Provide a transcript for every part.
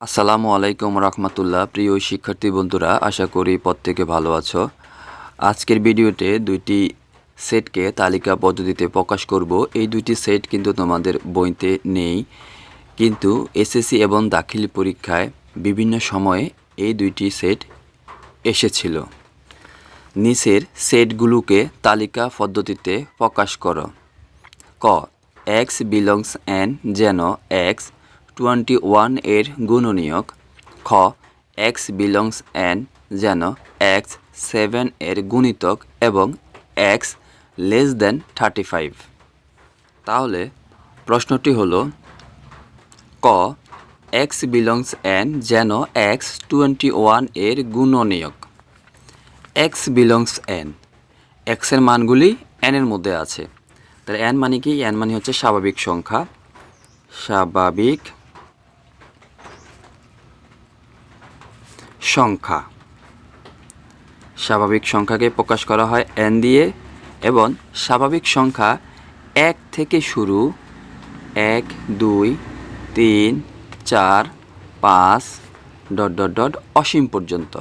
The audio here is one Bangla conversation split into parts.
আসসালামু আলাইকুম রহমতুল্লাহ। প্রিয় শিক্ষার্থী বন্ধুরা, আশা করি প্রত্যেকে ভালো আছো। আজকের ভিডিওতে দুইটি সেটকে তালিকা পদ্ধতিতে প্রকাশ করব। এই দুইটি সেট কিন্তু তোমাদের বইতে নেই। কিন্তু এসএসসি এবং দাখিল পরীক্ষায় বিভিন্ন সময়ে এই দুইটি সেট এসেছিল। নিচের সেটগুলোকে তালিকা পদ্ধতিতে প্রকাশ করো। ক এক্স বিলংস এন যেন এক্স টোয়েন্টি ওয়ানের গুণনীয়ক খ এক্স বিলংস এন যেন এক্স সেভেন এর গুণিতক এবং x less than thirty five তাহলে প্রশ্নটি হলো, ক এক্স বিলংস এন যেন এক্স টোয়েন্টি ওয়ানের গুণনীয়ক। এক্স বিলংস এন এক্সের মানগুলি এনের মধ্যে আছে। তাহলে এন মানে কি? এন মানে হচ্ছে স্বাভাবিক সংখ্যা। স্বাভাবিক সংখ্যা। স্বাভাবিক সংখ্যাকে প্রকাশ করা হয় এন দিয়ে এবং স্বাভাবিক সংখ্যা এক থেকে শুরু এক, দুই, তিন, চার, পাঁচ ডট ডট ডট অসীম পর্যন্ত।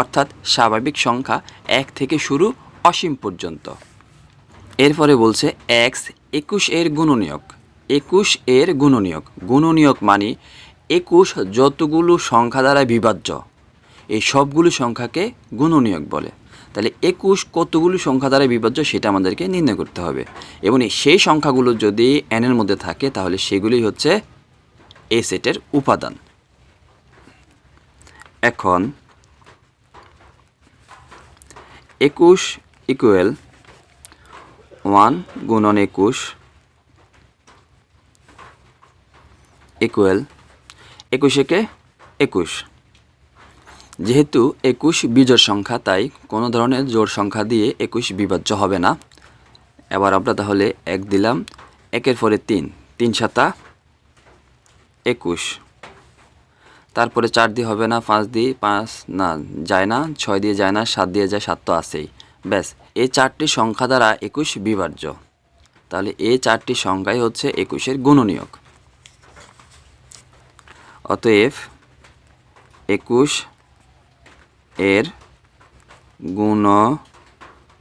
অর্থাৎ স্বাভাবিক সংখ্যা এক থেকে শুরু অসীম পর্যন্ত। এরপরে বলছে এক্স একুশ এর গুণনীয়ক। একুশ এর গুণনীয়ক। গুণনীয়ক মানে একুশ যতগুলো সংখ্যা দ্বারা বিভাজ্য। এই সবগুলো সংখ্যাকে গুণনীয়ক বলে। তাহলে একুশ কতগুলো সংখ্যা দ্বারা বিভাজ্য সেটা আমাদেরকে নির্ণয় করতে হবে। এবং সেই সংখ্যাগুলো যদি এনের মধ্যে থাকে, তাহলে সেগুলি হচ্ছে এ সেটের উপাদান। এখন, একুশ ইকুয়েল ওয়ান গুণন একুশ ইকুয়াল একুশেকে একুশ। যেহেতু একুশ বিজোড় সংখ্যা, তাই কোনো ধরনের জোড় সংখ্যা দিয়ে একুশ বিভাজ্য হবে না। এবার আমরা তাহলে এক দিলাম, একের পরে তিন তিন সাতা একুশ। তারপরে চার দিয়ে হবে না, পাঁচ দিয়ে পাঁচ না, যায় না, ছয় দিয়ে যায় না, সাত দিয়ে যায়, সাত তো আছেই। ব্যাস, এই চারটি সংখ্যা দ্বারা একুশ বিভাজ্য। তাহলে এই চারটি সংখ্যাই হচ্ছে একুশের গুণনীয়ক। অতএব একুশ এর গুণ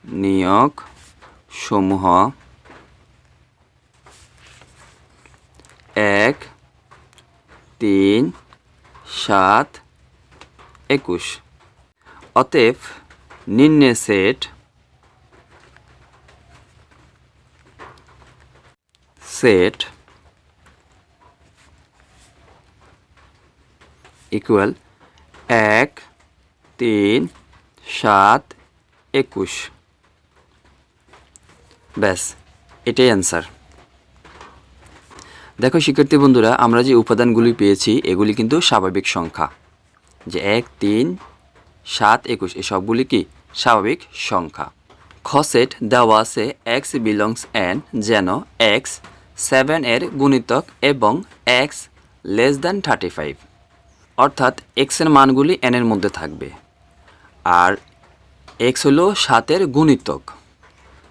গুণনীয়ক সমূহ এক তিন সাত একুশ। অতএব নিম্নে সেট সেট ইকুয়াল এক তিন, সাত, একুশ। ব্যাস, এটাই অ্যান্সার দেখো শিক্ষার্থী বন্ধুরা, আমরা যে উপাদানগুলি পেয়েছি, এগুলি কিন্তু স্বাভাবিক সংখ্যা। যে এক, তিন, সাত, একুশ এসবগুলি কি? স্বাভাবিক সংখ্যা। খসেট দেওয়া আছে এক্স বিলংস এন যেন এক্স সেভেন এর গুণিতক এবং x less than thirty five অর্থাৎ এক্সের মানগুলি এনের মধ্যে থাকবে। আর এক্স হলো সাতের গুণিতক।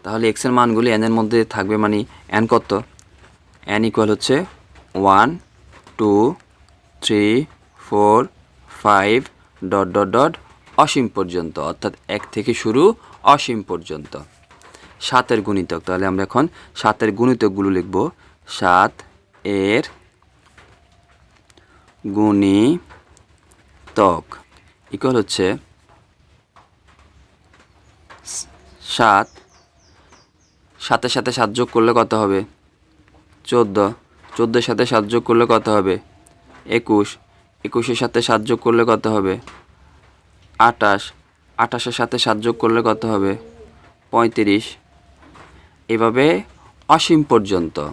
তাহলে এক্সের মানগুলি এনের মধ্যে থাকবে মানে এন কত? এন ইকুয়াল হচ্ছে one two three four five dot dot dot অসীম পর্যন্ত, অর্থাৎ এক থেকে শুরু অসীম পর্যন্ত। সাতের গুণিতক, তাহলে আমরা এখন সাতের গুণিতকগুলো লিখব। সাত এর গুণিতক ইকুয়াল হচ্ছে সাত। সাতের সাথে সাত যোগ করলে কত হবে? চোদ্দ। চোদ্দোর সাথে সাত যোগ করলে কত হবে? একুশ। একুশের সাথে সাত যোগ করলে কত হবে? আটাশ আটাশের সাথে সাত যোগ করলে কত হবে? পঁয়ত্রিশ। এভাবে অসীম পর্যন্ত।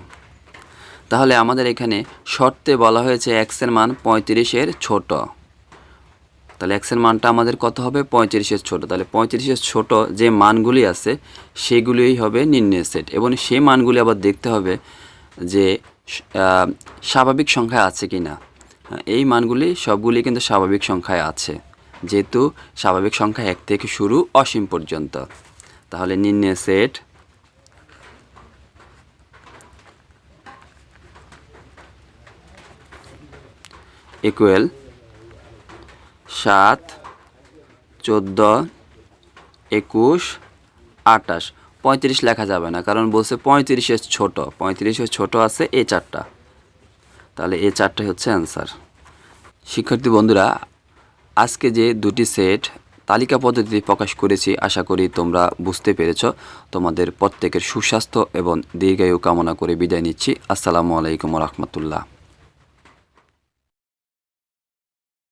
তাহলে আমাদের এখানে শর্তে বলা হয়েছে এক্সের মান পঁয়ত্রিশের ছোট। তাহলে এক্সের মানটা আমাদের কত হবে? পঁয়ত্রিশের ছোট। তাহলে পঁয়ত্রিশের ছোট যে মানগুলি আছে সেগুলিই হবে নির্ণয় সেট এবং সেই মানগুলি আবার দেখতে হবে যে স্বাভাবিক সংখ্যায় আছে কি না। হ্যাঁ, এই মানগুলি সবগুলি কিন্তু স্বাভাবিক সংখ্যায় আছে। যেহেতু স্বাভাবিক সংখ্যা এক থেকে শুরু অসীম পর্যন্ত। তাহলে নির্ণয় সেট ইকুয়াল সাত, চোদ্দ, একুশ আটাশ পঁয়ত্রিশ লেখা যাবে না, কারণ বলছে পঁয়ত্রিশের ছোট। পঁয়ত্রিশের ছোট আছে এ চারটা। তাহলে এ চারটাই হচ্ছে অ্যান্সার শিক্ষার্থী বন্ধুরা, আজকে যে দুটি সেট তালিকা পদ্ধতিতে প্রকাশ করেছি, আশা করি তোমরা বুঝতে পেরেছ। তোমাদের প্রত্যেকের সুস্বাস্থ্য এবং দীর্ঘায়ু কামনা করে বিদায় নিচ্ছি। আসসালামু আলাইকুম রহমতুল্লাহ।